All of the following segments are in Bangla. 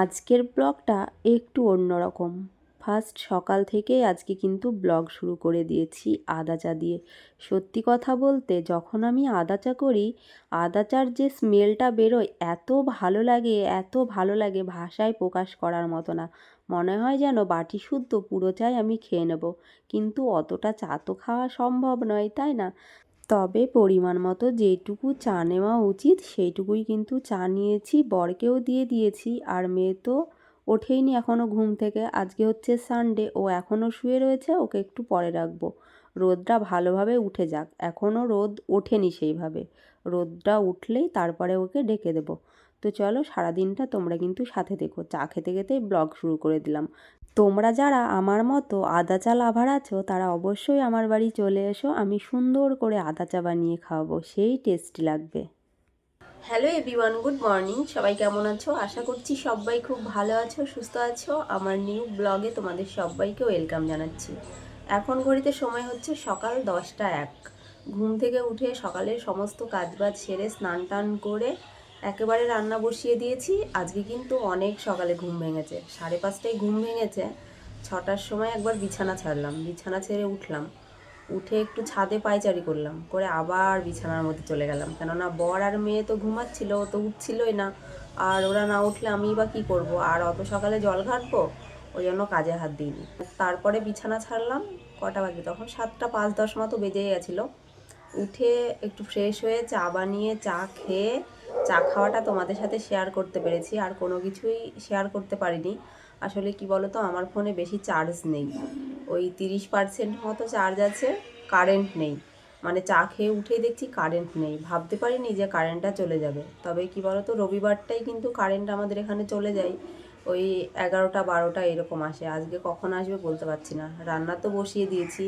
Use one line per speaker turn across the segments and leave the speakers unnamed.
আজকের ব্লগটা একটু অন্যরকম। ফার্স্ট সকাল থেকেই আজকে কিন্তু ব্লগ শুরু করে দিয়েছি আদা চা দিয়ে। সত্যি কথা বলতে যখন আমি আদা চা করি, আদা চার যে স্মেলটা বেরোয় এত ভালো লাগে, এত ভালো লাগে ভাষায় প্রকাশ করার মতো না। মনে হয় যেন বাটি শুদ্ধ পুরো চাই আমি খেয়ে নেব। কিন্তু অতটা চা তো খাওয়া সম্ভব নয়, তাই না? তবে পরিমাণ মতো যেটুকু চা নেওয়া উচিত, সেইটুকুই কিন্তু চা নিয়েছি। বরকেও দিয়ে দিয়েছি, আর মেয়ে তো ওঠেইনি এখনও ঘুম থেকে। আজকে হচ্ছে সানডে, ও এখনও শুয়ে রয়েছে, ওকে একটু পরে রাখব। রোদটা ভালোভাবে উঠে যাক। এখনও রোদ ওঠেনি সেইভাবে। রোদটা উঠলেই তারপরে ওকে ডেকে দেবো। তো চলো, সারাদিনটা তোমরা কিন্তু সাথে দেখো চা খেতে খেতেই ব্লগ শুরু করে দিলাম। তোমরা যারা আমার মতো আদা চা লাভার আছো, তারা অবশ্যই আমার বাড়ি চলে এসো। আমি সুন্দর করে আদা চা বানিয়ে খাওয়াবো, সেই টেস্টি লাগবে। হ্যালো এভরিওয়ান গুড মর্নিং সবাই কেমন আছো? আশা করছি সবাই খুব ভালো আছো, সুস্থ আছো। আমার নিউ ব্লগে তোমাদের সবাইকে ওয়েলকাম জানাচ্ছি। এখন ঘড়িতে সময় হচ্ছে সকাল দশটা এক। ঘুম থেকে উঠে সকালের সমস্ত কাজবাজ সেরে স্নান টান করে একেবারে রান্না বসিয়ে দিয়েছি। আজকে কিন্তু অনেক সকালে ঘুম ভেঙেছে। সাড়ে পাঁচটায় ঘুম ভেঙেছে। ছটার সময় একবার বিছানা ছাড়লাম। বিছানা ছেড়ে উঠলাম। উঠে একটু ছাদে পায়চারি করলাম। করে আবার বিছানার মধ্যে চলে গেলাম। কেননা বর আর মেয়ে তো ঘুমাচ্ছিল, ও তো উঠছিলই না। আর ওরা না উঠলে আমি বা কী করব? আর অত সকালে জল ঘাটবো? ওই জন্য কাজে হাত দিইনি। তারপরে বিছানা ছাড়লাম। কটা বাজে? তখন সাতটা পাঁচ দশ মতো বেজে গেছিল। উঠে একটু ফ্রেশ হয়ে চা বানিয়ে, চা খেয়ে চা খাওয়াটা তোমাদের সাথে শেয়ার করতে পেরেছি, আর কোনো কিছুই শেয়ার করতে পারিনি। আসলে কি বলো তো আমার ফোনে বেশি চার্জ নেই। ওই তিরিশ পার্সেন্ট মতো চার্জ আছে কারেন্ট নেই। মানে চা খেয়ে উঠেই দেখছি কারেন্ট নেই। ভাবতে পারিনি যে কারেন্টটা চলে যাবে। তবে কি বলো তো রবিবারটাই কিন্তু কারেন্ট আমাদের এখানে চলে যায়। ওই এগারোটা, বারোটা এরকম আসে। আজকে কখন আসবে বলতে পারছি না। রান্না তো বসিয়ে দিয়েছি।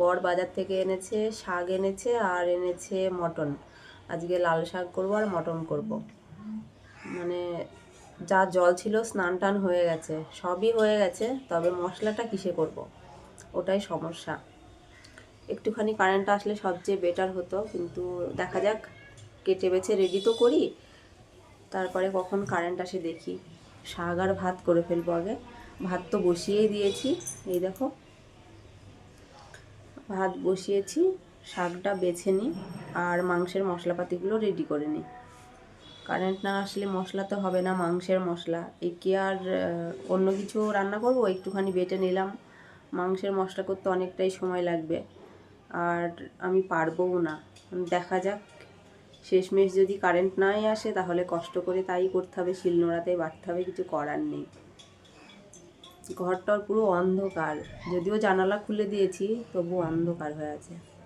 বর বাজার থেকে এনেছে শাক এনেছে, আর এনেছে মটন। আজকে লাল শাক করব আর মটন করব। মানে যা জল ছিল স্নান টান হয়ে গেছে, সবই হয়ে গেছে, তবে মশলাটা কিসে করব। ওটাই সমস্যা একটুখানি কারেন্টটা আসলে সবচেয়ে বেটার হতো, কিন্তু দেখা যাক, কেটে বেছে রেডি তো করি, তারপরে কখন কারেন্ট আসে দেখি শাক আর ভাত করে ফেলব আগে ভাত তো বসিয়েই দিয়েছি, এই দেখো ভাত বসিয়েছি শাকটা বেছে নিই আর মাংসের মশলাপাতিগুলো রেডি করে নিই। কারেন্ট না আসলে মশলা তো হবে না, মাংসের মশলা। একে আর অন্য কিছু রান্না করব? একটুখানি বেটে নিলাম। মাংসের মশলা করতে অনেকটাই সময় লাগবে। আর আমি পারবও না। দেখা যাক। শেষমেশ যদি কারেন্ট নাই আসে, তাহলে কষ্ট করে তাই করতে হবে। শিলনোড়াতে বাড়তে হবে, কিছু করার নেই। ঘরটার পুরো অন্ধকার। যদিও জানালা খুলে দিয়েছি তবু অন্ধকার হয়ে আছে।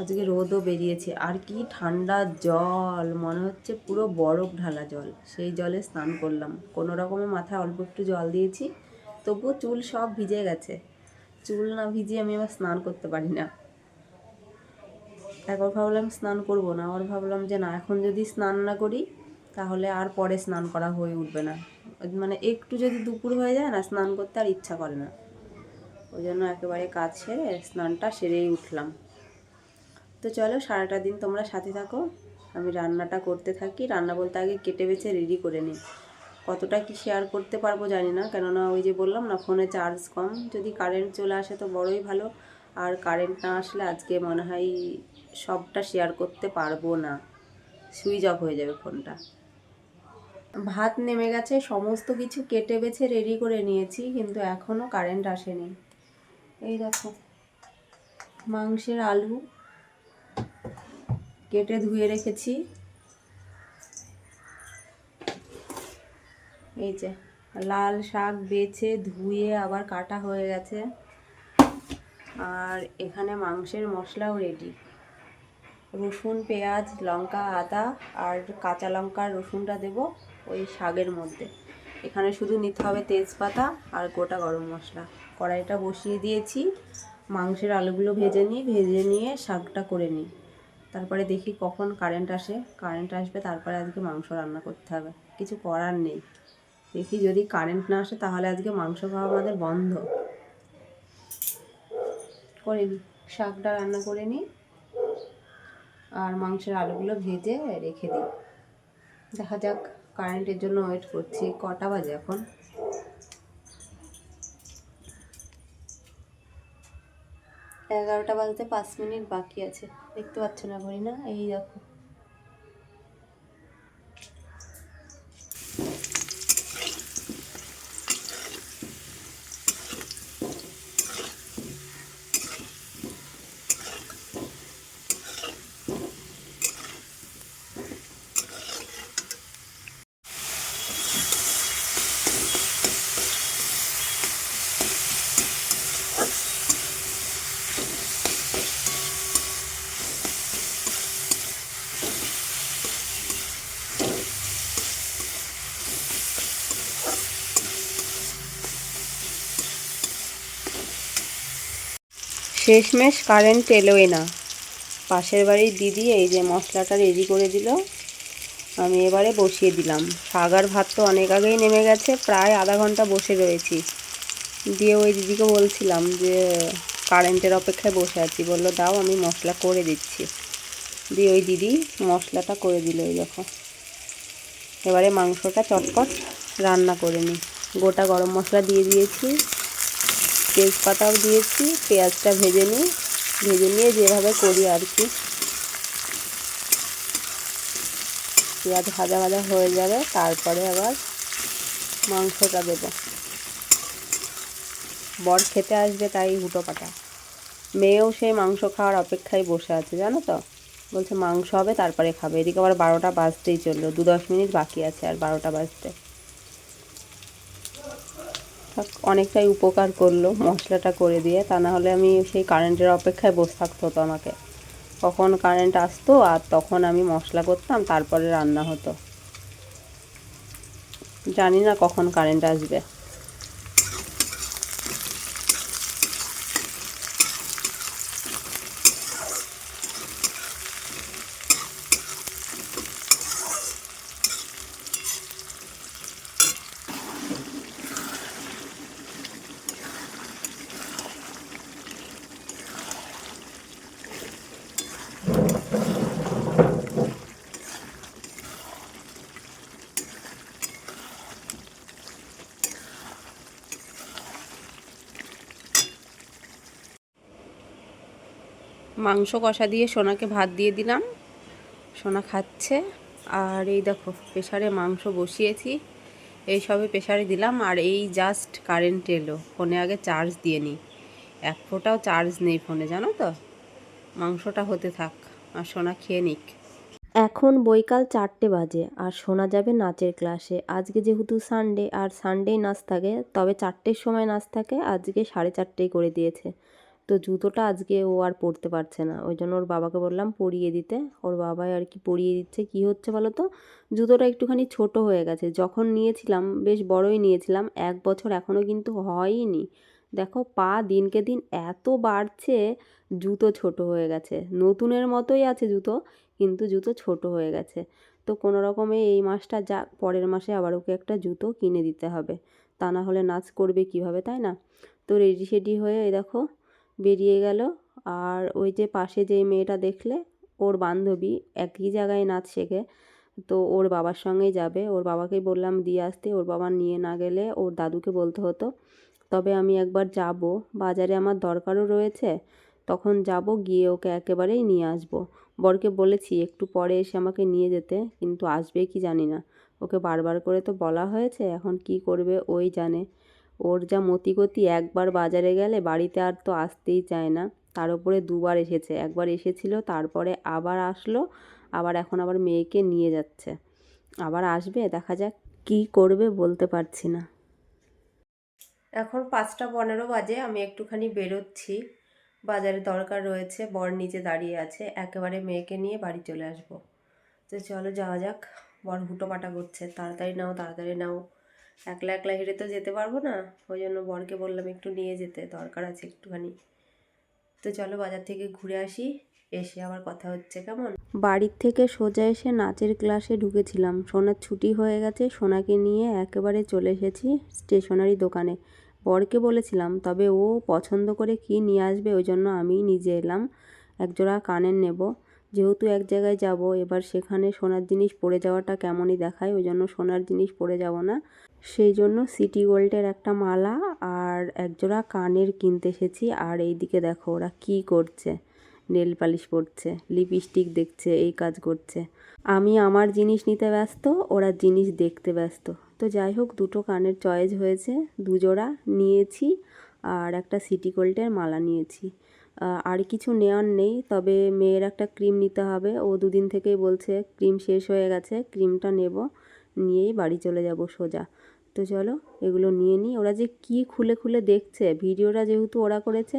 আজকে রোদও বেরিয়েছে। আর কি ঠান্ডা জল, মনে হচ্ছে পুরো বরফ ঢালা জল। সেই জলে স্নান করলাম। কোনো রকমে মাথায় অল্প একটু জল দিয়েছি, তবুও চুল সব ভিজে গেছে। চুল না ভিজিয়ে আমি আবার স্নান করতে পারি না। একবার ভাবলাম স্নান করব না, আবার ভাবলাম যে না, এখন যদি স্নান না করি, তাহলে আর পরে স্নান করা হয়ে উঠবে না। মানে একটু যদি দুপুর হয়ে যায় না, স্নান করতে আর ইচ্ছা করে না। ওই জন্য একেবারে কাজ সেরে স্নানটা সেরেই উঠলাম। তো চলো সারাটা দিন তোমরা সাথে থাকো। আমি রান্নাটা করতে থাকি। রান্না বলতে আগে কেটে বেছে রেডি করে নিই। কতটা কি শেয়ার করতে পারব জানি না। কেননা ওই যে বললাম না ফোনে চার্জ কম। যদি কারেন্ট চলে আসে তো বড়ই ভালো। আর কারেন্ট না আসলে আজকে মনে হয় সবটা শেয়ার করতে পারব না। সুইচ অফ হয়ে যাবে ফোনটা ভাত নেমে গেছে। সমস্ত কিছু কেটে বেছে রেডি করে নিয়েছি, কিন্তু এখনও কারেন্ট আসেনি। এই দেখো, মাংসের আলু। কেটে ধুয়ে রেখেছি। এই যে, লাল শাক বেছে ধুয়ে আবার কাটা হয়ে গেছে। আর এখানে মাংসের মশলাও রেডি রসুন, পেঁয়াজ, লঙ্কা, আদা আর কাঁচা লঙ্কা রসুনটা দেব ওই শাকের মধ্যে। এখানে শুধু নিতে হবে তেজপাতা আর গোটা গরম মশলা। কড়াইটা বসিয়ে দিয়েছি। মাংসের আলুগুলো ভেজে নিই, ভেজে নিয়ে শাকটা করে নিই। তারপরে দেখি কখন কারেন্ট আসে কারেন্ট আসবে, তারপরে আজকে মাংস রান্না করতে হবে। কিছু করার নেই। দেখি যদি কারেন্ট না আসে, তাহলে আজকে মাংস খাওয়া আমাদের বন্ধ। করে নিই শাকটা রান্না করে নিই আর মাংসের আলুগুলো ভেজে রেখে দিই। দেখা যাক কারেন্টের জন্য ওয়েট করছি। কটা বাজে এখন? এগারোটা বাজতে পাঁচ মিনিট বাকি আছে। দেখতে পাচ্ছ না ঘড়ি না এই দেখো। শেষমেশ কারেন্ট এলোই না। পাশের বাড়ির দিদি এই যে মশলাটা রেডি করে দিল, আমি এবারে বসিয়ে দিলাম। সাগার ভাত তো অনেক আগেই নেমে গেছে, প্রায় আধা ঘণ্টা বসে রয়েছি। দিয়ে ওই দিদিকে বলছিলাম যে, কারেন্টের অপেক্ষায় বসে আছি। বলল, দাও, আমি মশলা করে দিচ্ছি। দিয়ে ওই দিদি মশলাটা করে দিল, এই দেখো। এবারে মাংসটা চটপট রান্না করে নিই। গোটা গরম মশলা দিয়ে দিয়েছি। তেজপাতাও দিয়েছি, পেঁয়াজটা ভেজে নিই। ভেজে নিয়ে যেভাবে করি আর কি। পেঁয়াজ ভাজা ভাজা হয়ে যাবে, তারপরে আবার মাংসটা দেব। বর খেতে আসবে তাই হুটো পাটা। মেয়েও সেই মাংস খাওয়ার অপেক্ষায় বসে আছে, জানো তো? বলছে, মাংস হবে, তারপরে খাবে। এদিকে আবার বারোটা বাজতেই চলল, দু দশ মিনিট বাকি আছে আর বারোটা বাজতে। অনেকটাই উপকার করল মশলাটা করে দিয়ে। তা না হলে আমি সেই কারেন্টের অপেক্ষায় বসে থাকতে হতো আমাকে। কখন কারেন্ট আসতো আর তখন আমি মশলা করতাম, তারপরে রান্না হতো। জানি না কখন কারেন্ট আসবে। মাংস কষা দিয়ে সোনাকে ভাত দিয়ে দিলাম। সোনা খাচ্ছে। আর এই দেখো প্রেশারে মাংস বসিয়েছি। এই সবে প্রেশারে দিলাম আর এই জাস্ট কারেন্ট এলো। ফোনে আগে চার্জ দিয়ে নিই। এক ফোঁটাও চার্জ নেই ফোনে, জানো তো? মাংসটা হতে থাক আর সোনা খেয়ে নিক। এখন বৈকাল চারটে বাজে আর শোনা যাবে নাচের ক্লাসে আজকে যেহেতু সানডে আর সানডেই নাচ থাকে, তবে চারটের সময় নাচ থাকে। আজকে সাড়ে চারটেই করে দিয়েছে। তো জুতোটা আজকে ও আর পরতে পারছে না। ওই জন্য ওর বাবাকে বললাম পরিয়ে দিতে। ওর বাবাই আর কি পরিয়ে দিচ্ছে। কি হচ্ছে বলো তো? জুতোটা একটুখানি ছোট হয়ে গেছে। যখন নিয়েছিলাম, বেশ বড়ই নিয়েছিলাম। এক বছর এখনও কিন্তু হয়নি। দেখো, পা দিনকে দিন এত বাড়ছে, জুতো ছোট হয়ে গেছে। নতুনের মতোই আছে জুতো, কিন্তু জুতো ছোট হয়ে গেছে। তো কোনো রকমে এই মাসটা যা, পরের মাসে আবার ওকে একটা জুতো কিনে দিতে হবে। তা না হলে নাচ করবে কীভাবে, তাই না? তো রেডি সেডি হয়ে দেখো বেরিয়ে গেল। আর ওই যে পাশে যে মেয়েটা দেখলে, ওর বান্ধবী একই জায়গায় নাচ শেখে তো ওর বাবার সঙ্গেই যাবে। ওর বাবাকেই বললাম, দিয়ে আসতে। ওর বাবা নিয়ে না গেলে ওর দাদুকে বলতে হতো। তবে আমি একবার যাব। বাজারে আমার দরকারও রয়েছে। তখন যাব, গিয়ে ওকে একেবারেই নিয়ে আসব। বরকে বলেছি, একটু পরে এসে আমাকে নিয়ে যেতে। কিন্তু আসবে কি জানি না। ওকে বারবার করে তো বলা হয়েছে, এখন কি করবে ওই জানে। ওর যা মতিগতি, একবার বাজারে গেলে বাড়িতে আর তো আসতেই চায় না। তার উপরে দুবার এসেছে। একবার এসেছিল, তারপরে আবার আসলো, আবার এখন আবার মেয়েকে নিয়ে যাচ্ছে। আবার আসবে, দেখা যাক কি করবে বলতে পারছি না। এখন পাঁচটা পনেরো বাজে, আমি একটুখানি বেরোচ্ছি। বাজারে দরকার রয়েছে, বর নিচে দাঁড়িয়ে আছে। একেবারে মেয়েকে নিয়ে বাড়ি চলে আসব। তো চলো যাওয়া যাক, বর হুটো পাটা করছে। তাড়াতাড়ি নাও তাড়াতাড়ি নাও। একলা একলা হেঁটে তো যেতে পারব না। ওই জন্য বরকে বললাম একটু নিয়ে যেতে, দরকার আছে একটুখানি। তো চলো বাজার থেকে ঘুরে আসি, এসে আবার কথা হচ্ছে, কেমন? বাড়ির থেকে সোজা এসে নাচের ক্লাসে ঢুকেছিলাম। সোনার ছুটি হয়ে গেছে, সোনাকে নিয়ে একেবারে চলে এসেছি স্টেশনারি দোকানে। বরকে বলেছিলাম, তবে ও পছন্দ করে কি নিয়ে আসবে, ওই জন্য আমি নিজে এলাম। একজোড়া কানের নেব। যেহেতু এক জায়গায় যাব, এবার সেখানে সোনার জিনিস পড়ে যাওয়াটা কেমনই দেখায়, ওই জন্য সোনার জিনিস পড়ে যাব না। সেই জন্য সিটি গোল্ডের একটা মালা আর একজোড়া কানের কিনতে এসেছি। আর এই দিকে দেখো ওরা কি করছে, নেল পালিশ পরছে, লিপস্টিক দেখছে, এই কাজ করছে। আমি আমার জিনিস নিতে ব্যস্ত, ওরা জিনিস দেখতে ব্যস্ত। তো যাই হোক, দুটো কানের চয়েস হয়েছে, দুজোড়া নিয়েছি আর একটা সিটি গোল্ডের মালা নিয়েছি। আর কিছু নেওয়ার নেই, তবে মেয়ের একটা ক্রিম নিতে হবে। ও দুদিন থেকেই বলছে, ক্রিম শেষ হয়ে গেছে, ক্রিমটা নেব, নিয়েই বাড়ি চলে যাব সোজা। তো চলো, এগুলো নিয়ে নিই। ওরা যে কি খুলে খুলে দেখছে, ভিডিওটা যেহেতু ওরা করেছে,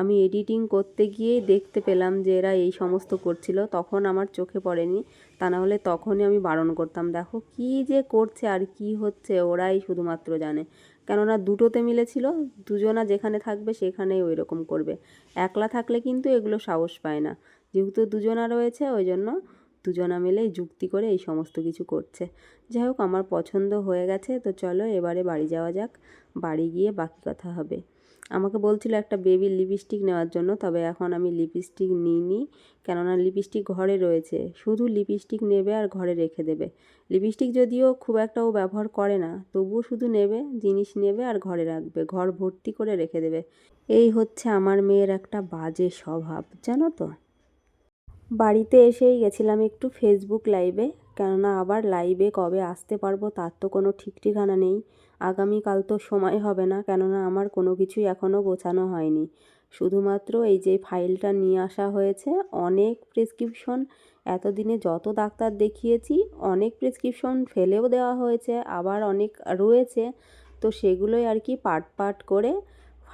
আমি এডিটিং করতে গিয়েই দেখতে পেলাম যে এরা এই সমস্ত করছিল, তখন আমার চোখে পড়েনি। তা না হলে তখনই আমি বারণ করতাম, দেখো কি যে করছে আর কি হচ্ছে, ওরাই শুধুমাত্র জানে। কেননা দুটোতে মিলেছিল, দুজনা যেখানে থাকবে সেখানেই ওই রকম করবে। একলা থাকলে কিন্তু এগুলো সাহস পায় না। যেহেতু দুজনা রয়েছে, ওই জন্য দুজনা মিলেই যুক্তি করে এই সমস্ত কিছু করছে। যাই হোক, আমার পছন্দ হয়ে গেছে, তো চলো এবারে বাড়ি যাওয়া যাক, বাড়ি গিয়ে বাকি কথা হবে। আমাকে বলছিল একটা বেবি লিপস্টিক নেওয়ার জন্য, তবে এখন আমি লিপস্টিক নিইনি, কেননা লিপস্টিক ঘরে রয়েছে। শুধু লিপস্টিক নেবে আর ঘরে রেখে দেবে। লিপস্টিক যদিও খুব একটা ও ব্যবহার করে না, তবুও শুধু নেবে, জিনিস নেবে আর ঘরে রাখবে, ঘর ভর্তি করে রেখে দেবে। এই হচ্ছে আমার মেয়ের একটা বাজে স্বভাব, জানো তো? বাড়িতে এসেই গেছিলাম একটু ফেসবুক লাইভে কেননা আবার লাইভে কবে আসতে পারব তার তো কোনো ঠিক ঠিকানা নেই। আগামীকাল তো সময় হবে না, কেননা আমার কোনো কিছুই এখনও গোছানো হয়নি। শুধুমাত্র এই যে ফাইলটা নিয়ে আসা হয়েছে, অনেক প্রেসক্রিপশন এতদিনে যত ডাক্তার দেখিয়েছি, অনেক প্রেসক্রিপশন ফেলেও দেওয়া হয়েছে, আবার অনেক রয়েছে, তো সেগুলোই আর কি পার্ট পার্ট করে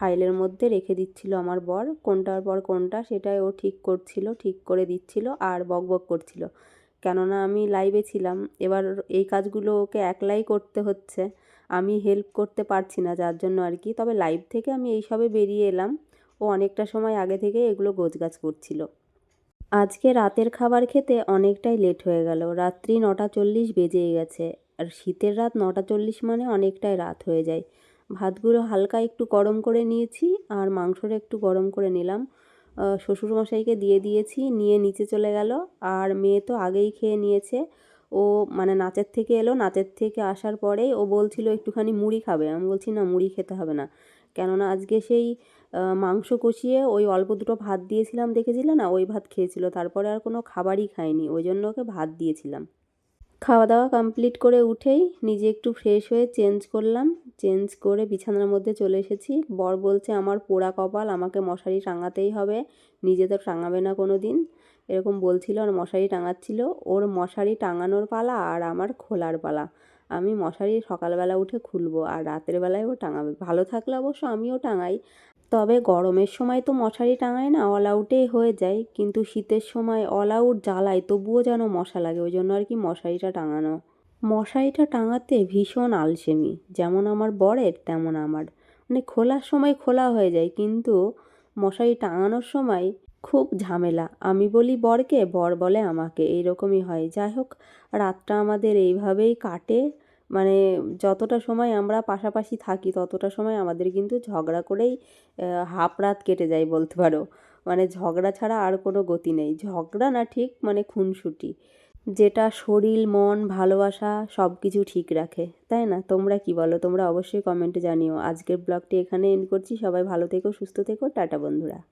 ফাইলের মধ্যে রেখে দিচ্ছিল আমার বর। কোনটার পর কোনটা সেটাই ও ঠিক করছিল, ঠিক করে দিচ্ছিল আর বক বক করছিল। কেননা আমি লাইভে ছিলাম। এবার এই কাজগুলো ওকে একলাই করতে হচ্ছে। আমি হেল্প করতে পারছি না যার জন্য আর কি। তবে লাইভ থেকে আমি এইসবে বেরিয়ে এলাম। ও অনেকটা সময় আগে থেকে এগুলো গোছগাছ করছিল। আজকে রাতের খাবার খেতে অনেকটাই লেট হয়ে গেল। রাত্রি নটা চল্লিশ বেজেই গেছে। আর শীতের রাত নটা চল্লিশ মানে অনেকটাই রাত হয়ে যায়। ভাতগুলো হালকা একটু গরম করে নিয়েছি আর মাংসটা একটু গরম করে নিলাম। শ্বশুরমশাইকে দিয়ে দিয়েছি, নিয়ে নিচে চলে গেল। আর মেয়ে তো আগেই খেয়ে নিয়েছে। ও মানে নাচের থেকে এলো, নাচের থেকে আসার পরেই ও বলছিল একটুখানি মুড়ি খাবে। আমি বলছি, না, মুড়ি খেতে হবে না। কেননা আজকে সেই মাংস কষিয়ে ওই অল্প দুটো ভাত দিয়েছিলাম, দেখেছিলে না? ওই ভাত খেয়েছিল। তারপরে আর কোনো খাবারই খায়নি। ওই জন্য ওকে ভাত দিয়েছিলাম। খাওয়া দাওয়া কমপ্লিট করে উঠেই নিজে একটু ফ্রেশ হয়ে চেঞ্জ করলাম। চেঞ্জ করে বিছানার মধ্যে চলে এসেছি। বর বলছে, আমার পোড়া কপাল, আমাকে মশারি টাঙাতেই হবে। নিজে তো টাঙাবে না কোনো দিন এরকম বলছিল আর মশারি টাঙাচ্ছিল। ওর মশারি টাঙানোর পালা আর আমার খোলার পালা। আমি মশারি সকালবেলা উঠে খুলবো আর রাতের বেলায় ও টাঙাবে। ভালো থাকলে অবশ্য আমিও টাঙাই। তবে গরমের সময় তো মশারি টাঙায় না অল আউটেই হয়ে যায়। কিন্তু শীতের সময় অল আউট জ্বালায় তবুও যেন মশা লাগে, ওই জন্য আর কি মশারিটা টাঙানো। মশারিটা টাঙাতে ভীষণ আলসেমি, যেমন আমার বরের, তেমন আমার। মানে খোলার সময় খোলা হয়ে যায়, কিন্তু মশারি টাঙানোর সময় খুব ঝামেলা। আমি বলি বরকে, বর বলে আমাকে, এইরকমই হয়। যাই হোক, রাতটা আমাদের এইভাবেই কাটে। মানে যতটা সময় আমরা পাশাপাশি থাকি, ততটা সময় আমাদের কিন্তু ঝগড়া করেই হাফ রাত কেটে যায় বলতে পারো। মানে ঝগড়া ছাড়া আর কোনো গতি নেই। ঝগড়া না ঠিক মানে খুনসুটি। যেটা শরীর, মন, ভালোবাসা সব কিছু ঠিক রাখে। তাই না? তোমরা কি বলো? তোমরা অবশ্যই কমেন্টে জানিও। আজকের ব্লগটি এখানে এন্ড করছি। সবাই ভালো থেকো, সুস্থ থেকো। টাটা বন্ধুরা।